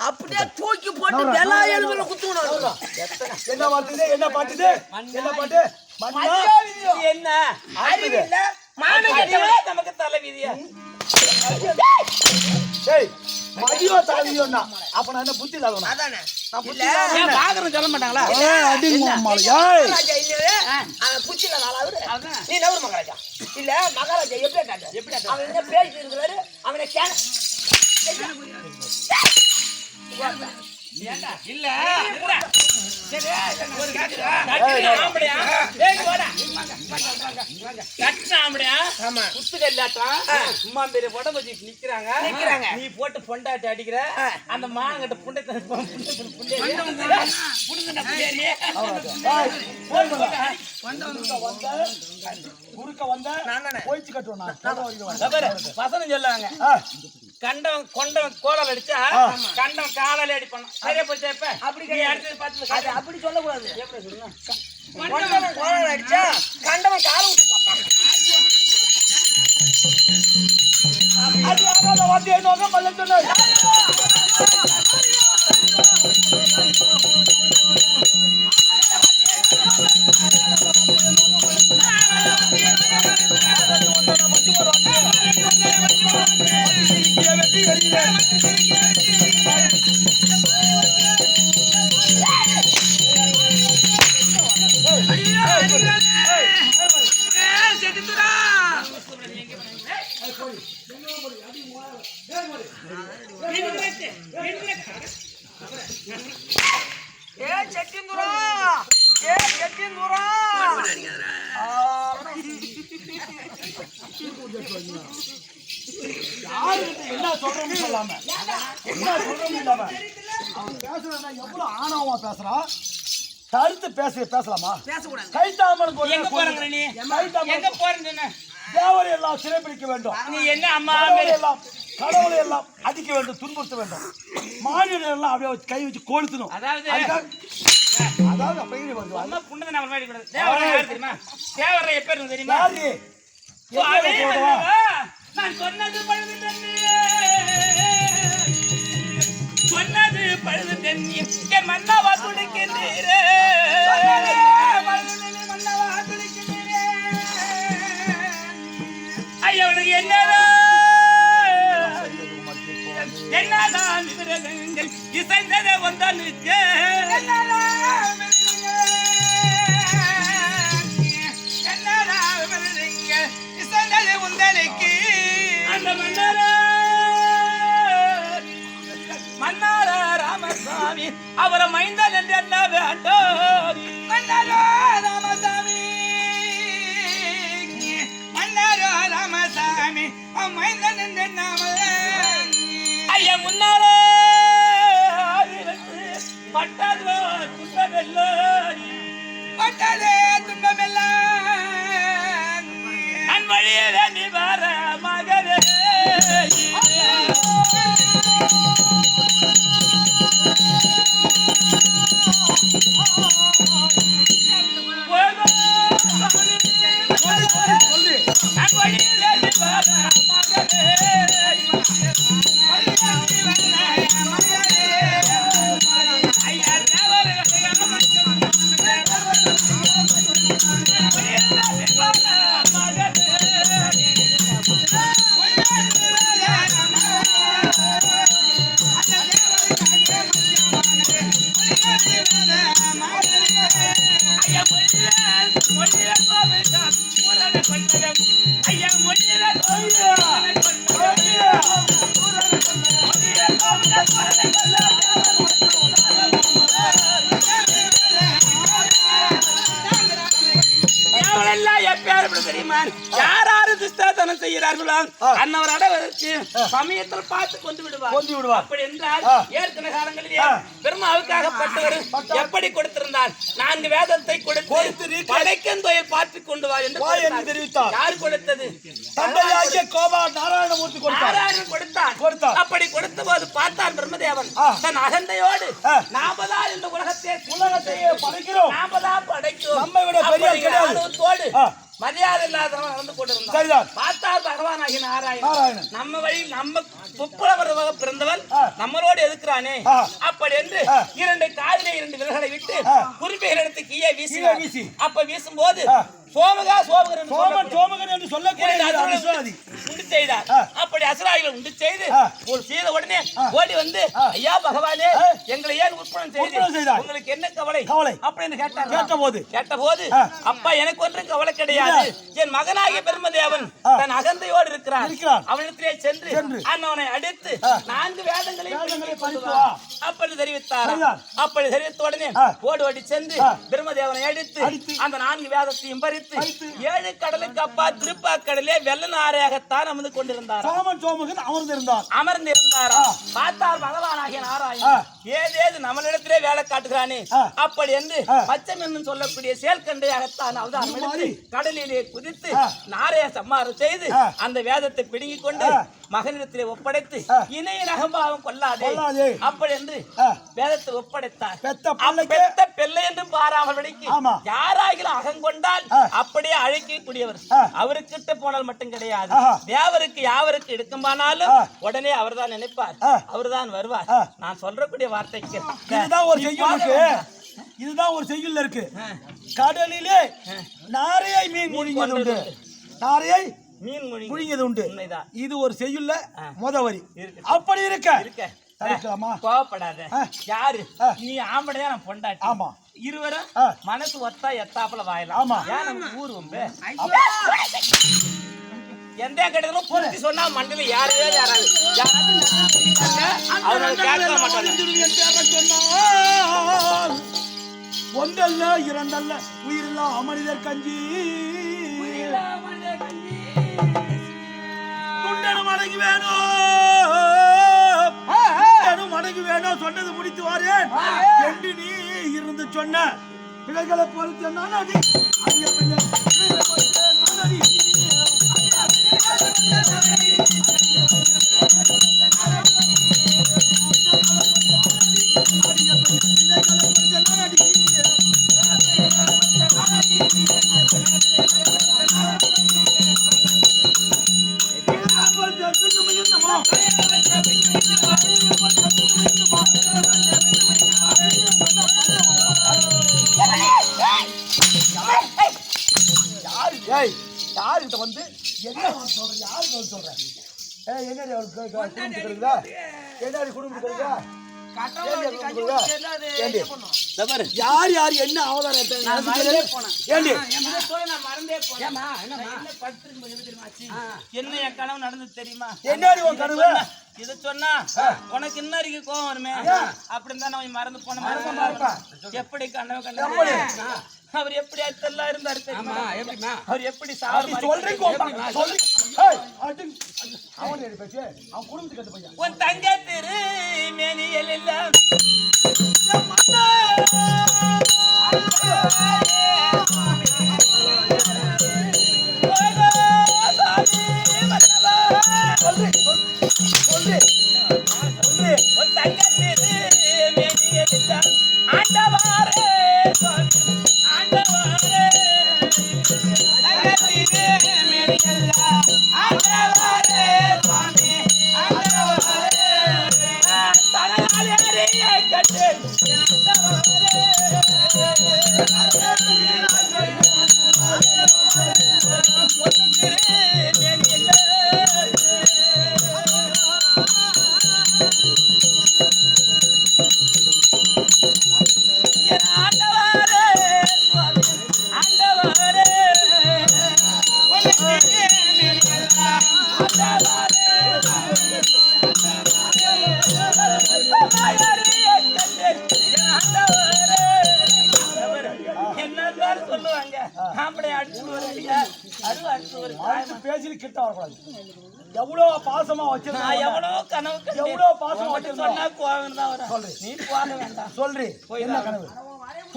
அப்படியே தூக்கி போட்டு எல்லா எலும்புல குத்துக்கணும் என்ன பாட்டுது? என்ன பாட்டுது? என்ன பாட்டு? என்ன? அறிவில்ல? மானகட்டியா மானகட்டவனே நமக்கு தலை விதியா? டேய் மதியோ தலைவியோன்னா அப்ப நான் என்ன புத்தி அதானே. புத்தி இல்ல. சொல்ல மாட்டாங்களா? புச்சில நாளாவது அதான். நீ நவரு மகாராஜா? இல்ல மகாராஜா எப்படி எப்படி? அவன் என்ன பேசிட்டு இருக்கிறாரு அவனை கேன இல்ல ஒரு? குத்துக்கல்லாட்டம். சும்மா பெரிய உடம்பு வச்சுட்டு நிக்கிறாங்க. நிக்கிறாங்க. நீ போட்டு பொண்டாட்டி அடிக்கிற. அந்த மானங்கிட்ட புண்டை. குறுக்க வந்த நானே. போயிச்சு கட்டுவோம் நான் சொல்ற கண்டவன் கொண்டவன் கோலால் அடிச்சா கண்டவன் காலால அடிப்பான் சரியா போச்சா இப்ப அப்படி கிடையாது. அது. அப்படி சொல்லக்கூடாது எப்படி சொல்லணும்? கொண்டவன் கோலம் அடிச்சா கண்டவன் காலை விட்டு அது ஆகாத சொன்னார். ஏ செட்டிந்துரா ஏ செட்டிந்துரா யாருக்கிட்ட என்ன சொல்றோம்னு சொல்லாம என்ன சொல்றோம்னு இல்லாம அவன் பேசுறதுனா எவ்வளவு ஆணவமா பேசுறான் கருத்து பேச பேசலாமா பேசக்கூடாது கைத்தாமனுக்கு ஒரு போறங்க நீ கைத்தாமன் எங்க போறேன்னு சொன்ன? தேவரை எல்லாம் சிறைப்பிடிக்க வேண்டும் நீ என்ன அம்மா எல்லாம் கடவுளை எல்லாம் அடிக்க வேண்டும் துன்புறுத்த வேண்டும். மாநிலம் எல்லாம் அப்படியே வச்சு கை வச்சு கொளுத்தணும். அதாவது- அதாவது அப்படியே வருது அம்மா புண்டதை நம்ம மாதிரி தெரியுமா? தேவரை எப்ப இருந்து தெரியுமா? நான் சொன்னது பழுது சொன்னது பழுது தண்ணி என் மன்னவா துடிக்கின்றீரே. மன்னவா துடிக்கின்றீரே. ஐயவனுக்கு என்னதான் என்னதான் விரதங்கள் இசைந்ததை ஒன்றனுக்கு. இசைந்ததை ஒன்றனுக்கு. அந்த மன்னரா. மன்னார ராமசாமி அவரை மைந்தன் அன் நீ வர எவரெல்லாம் துஷ்டாத்தனம் செய்கிறார்களோ அன்னவர் அடைவதற்கு சமயத்தில் பார்த்து கொண்டு விடுவார் கொண்டு விடுவார். அப்படி என்றால் ஆ. ஏற்கனவே காலங்களிலே ஆ. பெருமாவுக்காகப்பட்டவர் எப்படி கொடுத்திருந்தார் நான்கு வேதத்தை கொடுத்து தொழில் பார்த்து கொண்டு வா என்று. தெரிவித்தார். யார் கொடுத்தது தந்தையாகிய கோபா நாராயணமூர்த்தி கொடுத்தார் நாராயணன் கொடுத்தார் கொடுத்தார். அப்படி கொடுத்த போது பார்த்தான் பிரம்மதேவன். தன் அகந்தையோடு ஆ. நாம தான் இந்த உலகத்தை உலகத்தையே படைக்கிறோம் நாம தான் படைக்கும் நம்மை விட பெரிய ஆள் மரியாதை இல்லாதவன் நடந்து கொண்டிருந்தான் சரிதான் பார்த்தார் பகவான் ஆகிய நாராயணன் நாராயணன் நம்ம வழி நம்ம துப்புரவராக பிறந்தவன். நம்மளோடு எதுக்குறானே. அப்படி என்று. இரண்டு காதிலே இரண்டு விரல்களை விட்டு ஆ. குறிப்பைகள் எடுத்து கீழே வீசி வீசி. அப்ப வீசும்போது ஆ. சோமகா சோமகர் என்று சோமன் சோமகன் என்று சொல்லக்கூடிய இரண்டு அப்படி அசுராய்களை உண்டு செய்து. ஒரு செய்த உடனே. ஓடி வந்து. ஐயா பகவானே. எங்களை ஏன் உற்பணம் செய்து. உங்களுக்கு என்ன கவலை கவலை. அப்படின்னு கேட்டார் கேட்டபோது. கேட்டபோது ஆ. அப்பா எனக்கு ஒன்றும் கவலை கிடையாது என் மகனாகிய பெருமதேவன். தன் அகந்தையோடு இருக்கிறார். அவனிடத்திலே சென்று. அண்ணவனை அடித்து. நான்கு வேதங்களை வேதங்களை படித்துக் கொண்டு படித்து வா. வா. அப்படி தெரிவித்தார். அப்படி தெரிவித்த உடனே. ஓடி ஓடி சென்று. பிரம்மதேவனை அடித்து. அந்த நான்கு வேதத்தையும் பறித்து பறித்து. ஏழு கடலுக்கு அப்பா திருப்பாக்கடலே வெள்ள நாரையாகத்தான் அமர்ந்து கொண்டிருந்தார் சோமன் சோமகன் அமர்ந்திருந்தான் அமர்ந்திருந்தாரா? பார்த்தார் பகவானாகிய நாராயணன். ஏதேது நம்மளிடத்திலே வேலை காட்டுகிறானே. அப்படி என்று. பச்சம் என்னும் சொல்லக்கூடிய செயல்கண்டையாகத்தான் அவதாரம் இது எடுத்து மாதிரி. கடலிலே குதித்து. நாரைய சம்மாரம் செய்து. அந்த வேதத்தை பிடுங்கிக் கொண்டு. மகனிடத்திலே ஒப்படைத்து ஆ. இணைய நகம்பாவம் கொள்ளாதே. அப்படி என்று. வேதத்தை ஒப்படைத்தார் பெத்த பிள்ளை என்றும் பாராமல் படிக்கு ஆமா. யாராகிலும் அகங்கொண்டால். அப்படியே அழைக்கக்கூடியவர். அவருக்கிட்ட போனால் மட்டும் கிடையாது. தேவருக்கு யாவருக்கு எடுக்குமானாலும். உடனே அவர்தான் நினைப்பார். அவர்தான் வருவார். நான் சொல்றக்கூடிய வார்த்தைக்கு ஒரு செய்யுள் இருக்கு. இதுதான் ஒரு செய்யுள் இருக்கு. கடலிலே நாரையை மீன் முழுங்கியது உண்டு நாரையை மீன் மொழி முழுங்கியது உண்டு இது ஒரு செய்யுள்ள ஆ. முத வரி இருக்கு. அப்படி இருக்க இருக்க தடுக்கலாமா? கோவப்படாத. யாரு. நீ ஆம்படையா நான் பொண்டாட்டி ஆமா. இருவரும். மனசு ஒத்தா எத்தாப்புல வாயலாம் ஆமா. ஏன் நமக்கு ஊர் வம்பு எந்த கட்டத்திலும் பூர்த்தி சொன்னா மண்டல மாட்டாங்க. சொன்னால் ஒன்றல்ல இரண்டல்ல உயிரில்லா அமனிதர் கஞ்சி. துண்டனும் அடங்கி வேணும் அடங்கி வேணும் சொன்னது முடித்து வாரேன். என்று நீ இருந்து சொன்ன. பிள்ளைகளை பொறுத்து நான் அடி யாருகிட்ட வந்து என்ன சொல்ற? யாருக்கு வந்து சொல்ற? ஏய் என்னடி அவளுக்கு குடும்பத்துக்கு இருக்குதா என்னடி குடும்பத்துக்கு இருக்குதா யார் யார் என்ன அவதாரம். ஏண்டி? என்ன என்ன? என்ன என் கனவு நடந்தது தெரியுமா? என்னடி உன் கனவு? இத சொன்னா உனக்கு இன்ன வரைக்கும் கோவம் வருமே? அப்படின்னு தான் நான் மறந்து போன எப்படி கனவு எப்படி? கண்டது அவர் எப்படி அத்தெல்லாம் இருந்தாரு தெரியுமா? அவர் எப்படி மாதிரி பையன் உன் தங்க திரு மேனியல் எல்லாம் சொல்லு. ஆம்பளை அடிச்சு அருவ அடிச்சு ஒரு அடுத்து பேசி கிட்ட வரக்கூடாது எவ்வளவு பாசமா நான் வச்சிருந்தா எவ்வளவு கனவு கண்டேன். எவ்வளவு பாசமா வச்சிருந்தா? சொன்னா கோவம் தான் வரும். சொல்லு. நீ போக வேண்டாம் சொல்றி என்ன கனவு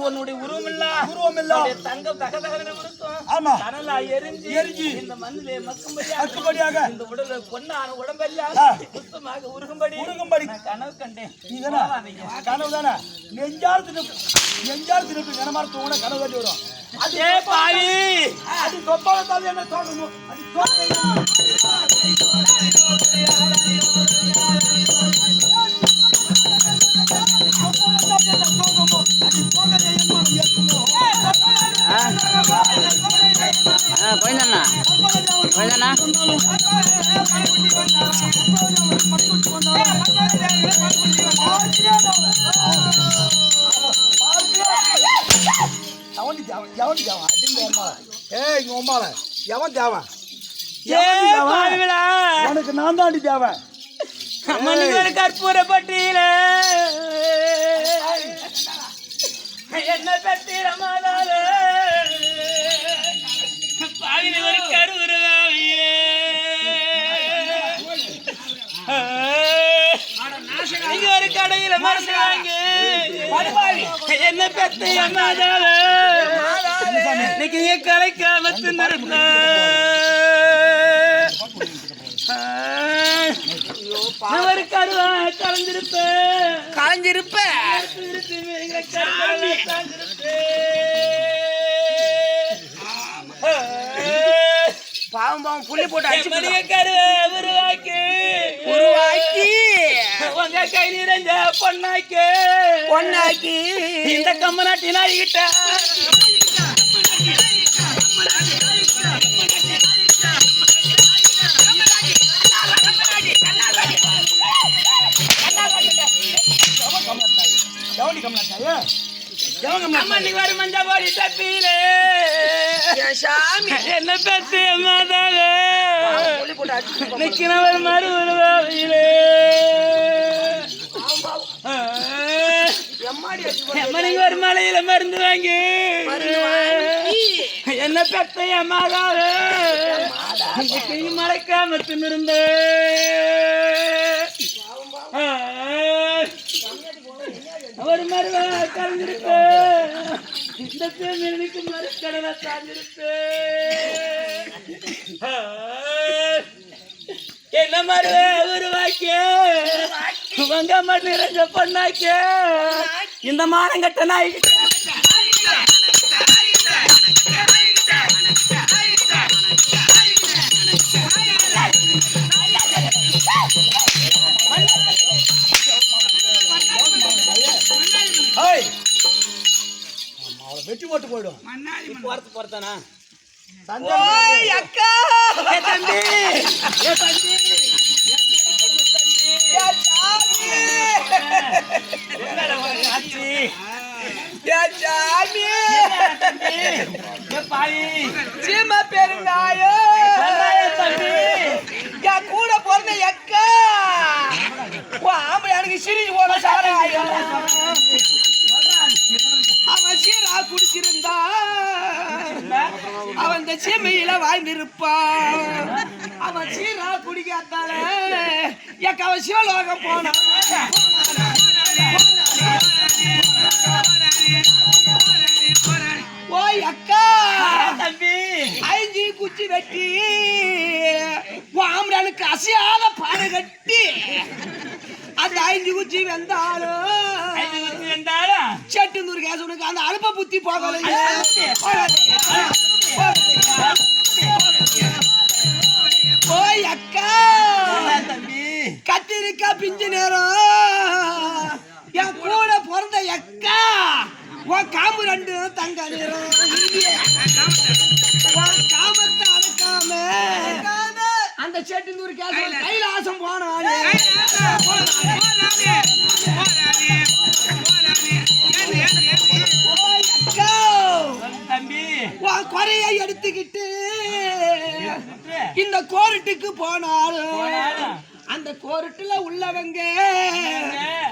உன்னுடைய உருவம் இல்ல உருவம் இல்ல. இருக்கும் ஆமா கனலா எரிஞ்சு எரிஞ்சு. இந்த மண்ணிலே மக்கும்படி அக்கும்படியாக இந்த உடல பொன்னான உடம்பெல்லாம் ஆ. புத்தமாக உருகும்படி உருகும்படி. நான் கனவு கண்டேன். கனவு தானே நெஞ்சால் திருப்பி நெஞ்சால் திருப்பி கனமார தூங்கினா கனவு கட்டி வரும் அதே பாவி? அது தொப்பாலத்தால் என்ன எவன் தேவன் எவன் தேவன் அடிங்க அம்மா ஏய் இங்க உம்மால எவன் தேவன் உனக்கு நான் தாண்டி தேவன் மண்ணுக்கு ஒரு கற்பூர பட்டியல. என்ன பத்திரமானால பாவில ஒரு கடையில மருந்து வாங்கி. என்ன பெத்த என்னாதால? இன்னைக்கு கலைக்காம தின்னிருந்த கலந்திருப்பேன். கலைஞ்சிருப்ப பாவம் பாவம் புள்ளி போட்டு அடிச்சு உருவாக்கி. உருவாக்கி. உங்க கை நிறைஞ்ச பொண்ணாக்கி பொண்ணாக்கி இந்த கம்மநாட்டி நாய்கிட்ட என்ன பத்து மாதாவே நிக்கிறவர் மறு உருவாவிலே மணிக்கு ஒரு மலையில மருந்து வாங்கி. என்ன பெத்த நீ மறைக்காம தின்னிருந்த. அவர் மருவா கலந்திருப்ப. இந்த பேருக்கு மறுக்கடலை சாஞ்சிருப்ப என்ன மருவ உருவாக்கிய? உங்க மண் நிறைஞ்ச பொண்ணாக்கிய? இந்த மானங்கட்ட நாய்கிட்ட. ஏய்! அவளை வெட்டி போட்டு போயிடும். போறது போறதானா? தம்பி! ஏ தம்பி! சிவலோகம் போனான் ஓய் அக்கா தம்பி ஐஞ்சி குச்சி வெட்டி வாமரனுக்கு அசையாத பானை கட்டி அந்த ஐந்து குச்சி வெந்தாலும் ஐந்து குச்சி வெந்தாலும் செட்டுந்தூர் கேசவனுக்கு அந்த அலுப்ப புத்தி போகலை ஓய் அக்கா கத்திரிக்கா பிஞ்சு நேரம் என் கூட பிறந்த எக்கா உன் காம்பு ரெண்டு தங்க நேரம் உன் காமத்தை அடக்காம அந்த செட்டுந்தூர் கேசவன் கைலாசம் போனானே ஓய் தம்பி உன் குறையை எடுத்துக்கிட்டு இந்த கோர்ட்டுக்கு போனாலும் அந்த கோர்ட்டுல உள்ளவங்க.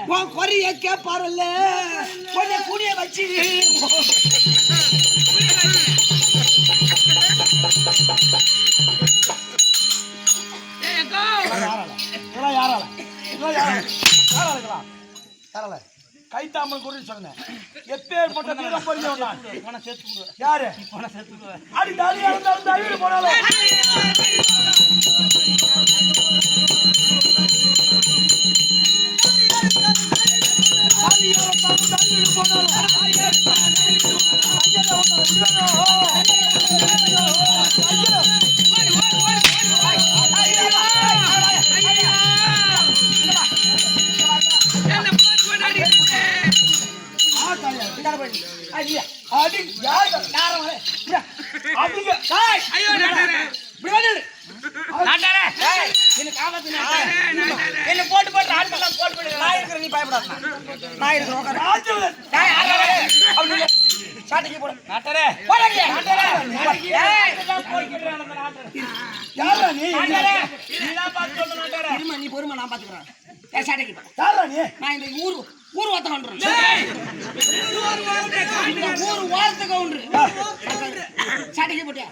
உன் குறைய கேப்பாரல்ல. கொஞ்சம் குடிய வச்சு. யாரால? யாரால? யாரால? யாரால? கைத்தாமல் குறி சொன்னேன். எப்பேற்பட்ட வீரம் பொறியவன் நான்? யாரு? அடி தாலியா இருந்தாலும் தழுவி போனாலும் தாலியா இருந்தாலும் தழுவி போனாலும் இந்த ஊர் வார்த்தை கவுண்டர் சாட்டைக்கு போட்டியா.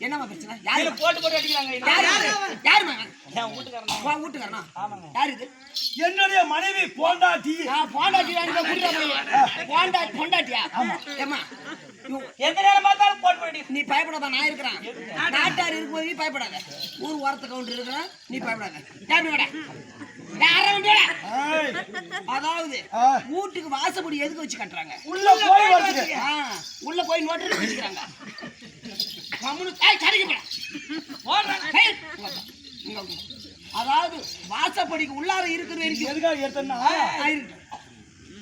என்னம்மா பிரச்சனை? யாரு? போட்டு போட்டு அடிக்கிறாங்க யாருமா வீட்டுக்காரன்? வீட்டுக்காரனா? யாரு இது? என்னுடைய மனைவி போண்டாட்டி. நான் பொண்டாட்டி பொண்டாட்டி பொண்டாட்டியா? ஏம்மா? இவ- எந்த நேரம் பார்த்தாலும் போட்டு. நீ பயப்படாத நான் இருக்கிறேன். நாட்டார் இருக்கும்போது நீ பயப்படாத. ஊர் வார்த்தை கவுண்டர் இருக்கிறேன் நீ பயப்படாத. யாரு அதாவது. வீட்டுக்கு வாசப்படி எதுக்கு வச்சு கட்டுறாங்க? உள்ள போய் உள்ள போய் நோட்டு வச்சுக்கிறாங்க. அதாவது வாசப்படிக்கு உள்ளார இருக்கிற வரைக்கும் எதுக்காக இருக்கு.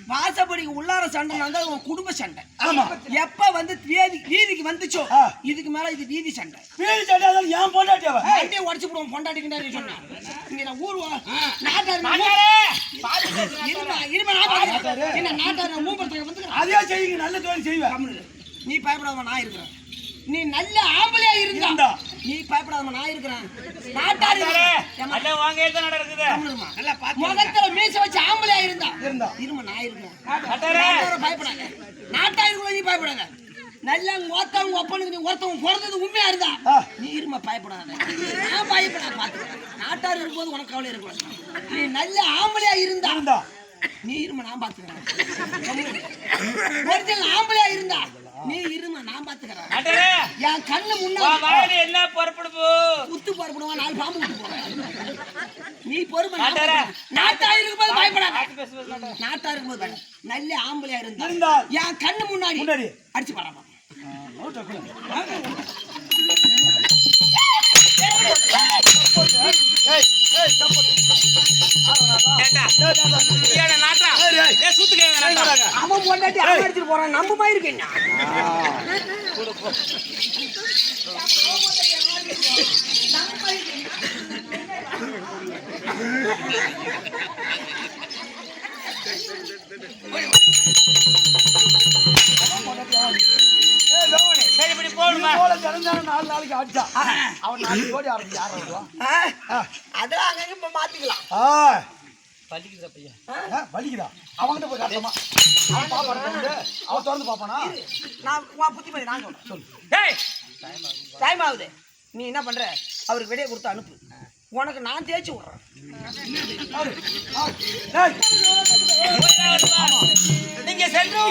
வாசப்படிக்கு உள்ளார சண்டை வந்து உன் குடும்ப சண்டை. ஆமா. எப்ப வந்து வீதி வீதிக்கு வந்துச்சோ. இதுக்கு மேல இது வீதி சண்டை. வீடு சட்டை அதான் ஏன் போண்டாட்டி அவ. வண்டியை உடச்சு போடுவோம் பொண்டாட்டிக்கிட்டாரு சொன்னேன் இங்க நான் ஊர் வா- நாட்டார் நாட்டாரே நாட்டாரே. இருமா இருமா நான் பாக்குறேன் என்ன நாட்டார் மூப்பத்துக்கு வந்து அதே செய்யுங்க நல்ல தொழில் செய்வேன். நீ பயப்படாம நான் இருக்கிறேன். நீ நல்ல ஆம்பளையா இருந்தா இருந்தா. நீ பயப்படாம நான் இருக்கிறேன். நாட்டார் அதான் வாங்க ஏதோ நடக்குது. முகத்துல மீச வச்சு ஆம்பளையா இருந்தா? இருந்தா. இருமா நான். நாட்டாரை பயப்படாத. நாட்டா இருக்கும் நீ பயப்படாத. நல்லா ஒருத்தவங்க ஒப்பனுக்கு நீ ஒருத்தவங்க பிறந்தது உண்மையா இருந்தா. நீ இருமா பயப்படாத. நான் பயப்படாத பாத்துக்கிறேன் நாட்டார் இருக்கும்போது உனக்கு கவலை இருக்கலாம். நீ நல்ல ஆம்பளையா இருந்தா? இருந்தா. நீ இருமா நான் பாத்துக்கிறேன். ஒரிஜினல் ஆம்பளையா இருந்தா? நீ இருமா நான் பாத்துக்கிறேன் என் கண்ணு முன்னாடி என்ன பொறுப்படுப்பு குத்து போடுவா நாலு பாம்பு குத்து போவேன் நீ பொறுமை. நாட்டா இருக்கும்போது பயப்படாத. நாட்டா இருக்கும்போது. நல்ல ஆம்பளையா இருந்தா இருந்தா. என் கண்ணு முன்னாடி முன்னாடி. அடிச்சு பாடாமா அவன் பொண்டாட்டி அவன் அடிச்சிட்டு போறான். நம்ம மாதிரி இப்படி நாலு நாளைக்கு அடிச்சா அவன் நாலு கோடி ஆரம்பிச்சு யார் வருவா அதெல்லாம் அங்கங்க இப்ப மாத்திக்கலாம். ஆ. பலிக்குதா பையா? ஆ, வலிக்குதா அவன்கிட்ட போய் அவன் பாப்பான அவன் திறந்து பாப்பானா? நான் உன் புத்தி பண்ணி நான் சொல்லு. டேய், டைம் ஆகுது. நீ என்ன பண்ற? அவருக்கு விடையை கொடுத்து அனுப்பு. உனக்கு நான் தேய்ச்சி விடுறேன். அவரு, ஆ, டேய், நீங்க சென்று